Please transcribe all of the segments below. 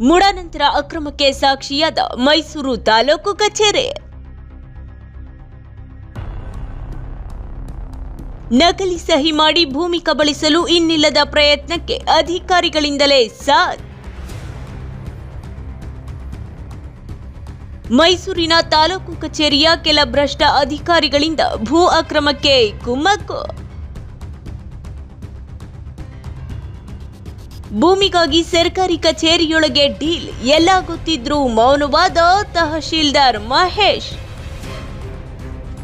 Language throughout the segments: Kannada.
ಮುಡ ನಂತರ ಅಕ್ರಮಕ್ಕೆ ಸಾಕ್ಷಿಯಾದ ಮೈಸೂರು ತಾಲೂಕು ಕಚೇರಿ. ನಕಲಿ ಸಹಿ ಮಾಡಿ ಭೂಮಿ ಕಬಳಿಸಲು ಇನ್ನಿಲ್ಲದ ಪ್ರಯತ್ನಕ್ಕೆ ಅಧಿಕಾರಿಗಳಿಂದಲೇ ಸಾಥ್. ಮೈಸೂರಿನ ತಾಲೂಕು ಕಚೇರಿಯ ಕೆಲ ಭ್ರಷ್ಟ ಅಧಿಕಾರಿಗಳಿಂದ ಭೂ ಅಕ್ರಮಕ್ಕೆ ಕುಮ್ಮಕ್ಕು. ಭೂಮಿಗಾಗಿ ಸರ್ಕಾರಿ ಕಚೇರಿಯೊಳಗೆ ಡೀಲ್. ಎಲ್ಲ ಗೊತ್ತಿದ್ರು ಮೌನವಾದ ತಹಶೀಲ್ದಾರ್ ಮಹೇಶ್.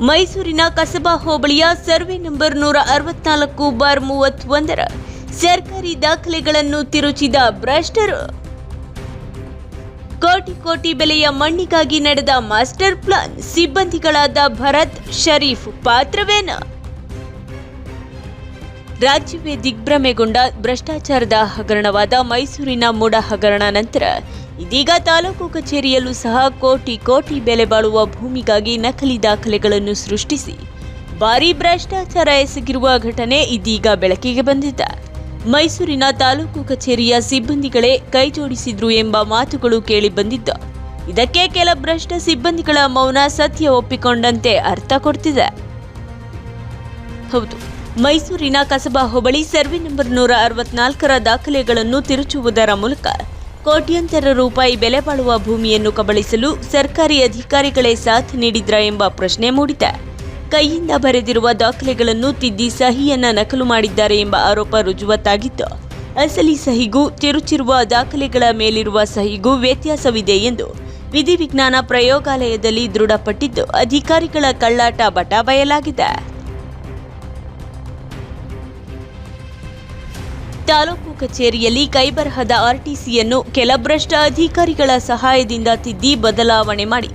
ಮೈಸೂರಿನ ಕಸಬಾ ಹೋಬಳಿಯ ಸರ್ವೆ ನಂಬರ್ ನೂರ ಅರವತ್ನಾಲ್ಕು ಬಾರ್ ಮೂವತ್ತೊಂದರ ಸರ್ಕಾರಿ ದಾಖಲೆಗಳನ್ನು ತಿರುಚಿದ ಭ್ರಷ್ಟರು. ಕೋಟಿ ಕೋಟಿ ಬೆಲೆಯ ಮಣ್ಣಿಗಾಗಿ ನಡೆದ ಮಾಸ್ಟರ್ ಪ್ಲಾನ್ ಸಿಬ್ಬಂದಿಗಳಾದ ಭರತ್, ಶರೀಫ್ ಪಾತ್ರವೇನ? ರಾಜ್ಯವೇ ದಿಗ್ಭ್ರಮೆಗೊಂಡ ಭ್ರಷ್ಟಾಚಾರದ ಹಗರಣವಾದ ಮೈಸೂರಿನ ಮೂಡ ಹಗರಣ ನಂತರ ಇದೀಗ ತಾಲೂಕು ಕಚೇರಿಯಲ್ಲೂ ಸಹ ಕೋಟಿ ಕೋಟಿ ಬೆಲೆ ಬಾಳುವ ಭೂಮಿಗಾಗಿ ನಕಲಿ ದಾಖಲೆಗಳನ್ನು ಸೃಷ್ಟಿಸಿ ಭಾರೀ ಭ್ರಷ್ಟಾಚಾರ ಎಸಗಿರುವ ಘಟನೆ ಇದೀಗ ಬೆಳಕಿಗೆ ಬಂದಿದೆ. ಮೈಸೂರಿನ ತಾಲೂಕು ಕಚೇರಿಯ ಸಿಬ್ಬಂದಿಗಳೇ ಕೈಜೋಡಿಸಿದ್ರು ಎಂಬ ಮಾತುಗಳು ಕೇಳಿ ಬಂದಿದ್ದ, ಇದಕ್ಕೆ ಕೆಲ ಭ್ರಷ್ಟ ಸಿಬ್ಬಂದಿಗಳ ಮೌನ ಸತ್ಯ ಒಪ್ಪಿಕೊಂಡಂತೆ ಅರ್ಥ ಕೊಡ್ತಿದೆ. ಹೌದು. ಮೈಸೂರಿನ ಕಸಬಾ ಹೋಬಳಿ ಸರ್ವೆ ನಂಬರ್ ನೂರ ಅರವತ್ನಾಲ್ಕರ ದಾಖಲೆಗಳನ್ನು ತಿರುಚುವುದರ ಮೂಲಕ ಕೋಟ್ಯಂತರ ರೂಪಾಯಿ ಬೆಲೆ ಬಾಳುವ ಭೂಮಿಯನ್ನು ಕಬಳಿಸಲು ಸರ್ಕಾರಿ ಅಧಿಕಾರಿಗಳೇ ಸಾಥ್ ನೀಡಿದ್ರ ಎಂಬ ಪ್ರಶ್ನೆ ಮೂಡಿದೆ. ಕೈಯಿಂದ ಬರೆದಿರುವ ದಾಖಲೆಗಳನ್ನು ತಿದ್ದಿ ಸಹಿಯನ್ನ ನಕಲು ಮಾಡಿದ್ದಾರೆ ಎಂಬ ಆರೋಪ ರುಜುವತ್ತಾಗಿದ್ದು ಅಸಲಿ ಸಹಿಗೂ ತಿರುಚಿರುವ ದಾಖಲೆಗಳ ಮೇಲಿರುವ ಸಹಿಗೂ ವ್ಯತ್ಯಾಸವಿದೆ ಎಂದು ವಿಧಿವಿಜ್ಞಾನ ಪ್ರಯೋಗಾಲಯದಲ್ಲಿ ದೃಢಪಟ್ಟಿದ್ದು ಅಧಿಕಾರಿಗಳ ಕಳ್ಳಾಟ ಬಟ ಬಯಲಾಗಿದೆ. ತಾಲೂಕು ಕಚೇರಿಯಲ್ಲಿ ಕೈಬರಹದ ಆರ್ಟಿಸಿಯನ್ನು ಕೆಲ ಭ್ರಷ್ಟ ಅಧಿಕಾರಿಗಳ ಸಹಾಯದಿಂದ ತಿದ್ದಿ ಬದಲಾವಣೆ ಮಾಡಿ.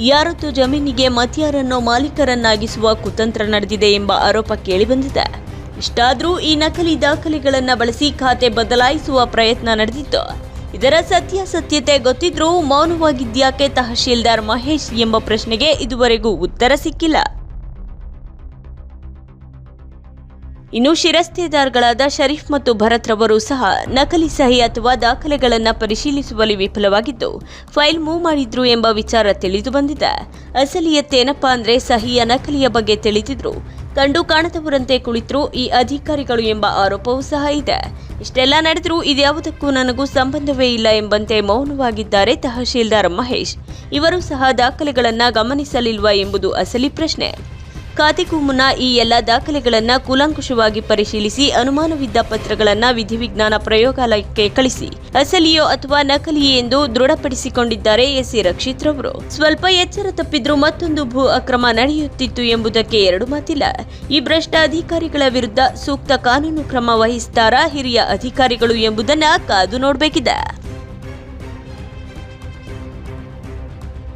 ಯಾರೊತ್ತು ಜಮೀನಿಗೆ ಮತ್ಯಾರನ್ನು ಮಾಲೀಕರನ್ನಾಗಿಸುವ ಕುತಂತ್ರ ನಡೆದಿದೆ ಎಂಬ ಆರೋಪ ಕೇಳಿಬಂದಿದೆ. ಇಷ್ಟಾದರೂ ಈ ನಕಲಿ ದಾಖಲೆಗಳನ್ನು ಬಳಸಿ ಖಾತೆ ಬದಲಾಯಿಸುವ ಪ್ರಯತ್ನ ನಡೆದಿತ್ತು. ಇದರ ಸತ್ಯಾಸತ್ಯತೆ ಗೊತ್ತಿದ್ರೂ ಮೌನವಾಗಿದ್ಯಾಕೆ ತಹಶೀಲ್ದಾರ್ ಮಹೇಶ್ ಎಂಬ ಪ್ರಶ್ನೆಗೆ ಇದುವರೆಗೂ ಉತ್ತರ ಸಿಕ್ಕಿಲ್ಲ. ಇನ್ನು ಶಿರಸ್ತೇದಾರ್ಗಳಾದ ಶರೀಫ್ ಮತ್ತು ಭರತ್ ರವರು ಸಹ ನಕಲಿ ಸಹಿ ಅಥವಾ ದಾಖಲೆಗಳನ್ನು ಪರಿಶೀಲಿಸುವಲ್ಲಿ ವಿಫಲವಾಗಿದ್ದು, ಫೈಲ್ ಮೂವ್ ಮಾಡಿದ್ರು ಎಂಬ ವಿಚಾರ ತಿಳಿದು ಬಂದಿದೆ. ಅಸಲಿಯತ್ತೇನಪ್ಪಾ ಅಂದ್ರೆ ಸಹಿಯ ನಕಲಿಯ ಬಗ್ಗೆ ತಿಳಿದಿದ್ರು. ಕಂಡು ಕಾಣದವರಂತೆ ಕುಳಿತರು, ಈ ಅಧಿಕಾರಿಗಳು ಎಂಬ ಆರೋಪವೂ ಸಹ ಇದೆ. ಇಷ್ಟೆಲ್ಲ ನಡೆದರೂ ಇದ್ಯಾವುದಕ್ಕೂ ನನಗೂ ಸಂಬಂಧವೇ ಇಲ್ಲ ಎಂಬಂತೆ ಮೌನವಾಗಿದ್ದಾರೆ ತಹಶೀಲ್ದಾರ್ ಮಹೇಶ್. ಇವರು ಸಹ ದಾಖಲೆಗಳನ್ನು ಗಮನಿಸಲಿಲ್ವಾ ಎಂಬುದು ಅಸಲಿ ಪ್ರಶ್ನೆ. ಖಾತೆಗೂ ಮುನ್ನ ಈ ಎಲ್ಲ ದಾಖಲೆಗಳನ್ನು ಕೂಲಂಕುಷವಾಗಿ ಪರಿಶೀಲಿಸಿ ಅನುಮಾನವಿದ್ದ ಪತ್ರಗಳನ್ನು ವಿಧಿವಿಜ್ಞಾನ ಪ್ರಯೋಗಾಲಯಕ್ಕೆ ಕಳಿಸಿ. ಅಸಲಿಯೋ ಅಥವಾ ನಕಲಿಯೇ ಎಂದು ದೃಢಪಡಿಸಿಕೊಂಡಿದ್ದಾರೆ ಎಸ್ಸಿ ರಕ್ಷಿತ್ ರವರು. ಸ್ವಲ್ಪ ಎಚ್ಚರ ತಪ್ಪಿದ್ರೂ ಮತ್ತೊಂದು ಭೂ ಅಕ್ರಮ ನಡೆಯುತ್ತಿತ್ತು ಎಂಬುದಕ್ಕೆ ಎರಡು ಮಾತಿಲ್ಲ. ಈ ಭ್ರಷ್ಟ ಅಧಿಕಾರಿಗಳ ವಿರುದ್ಧ ಸೂಕ್ತ ಕಾನೂನು ಕ್ರಮ ವಹಿಸ್ತಾರಾ ಹಿರಿಯ ಅಧಿಕಾರಿಗಳು ಎಂಬುದನ್ನ ಕಾದು ನೋಡಬೇಕಿದೆ.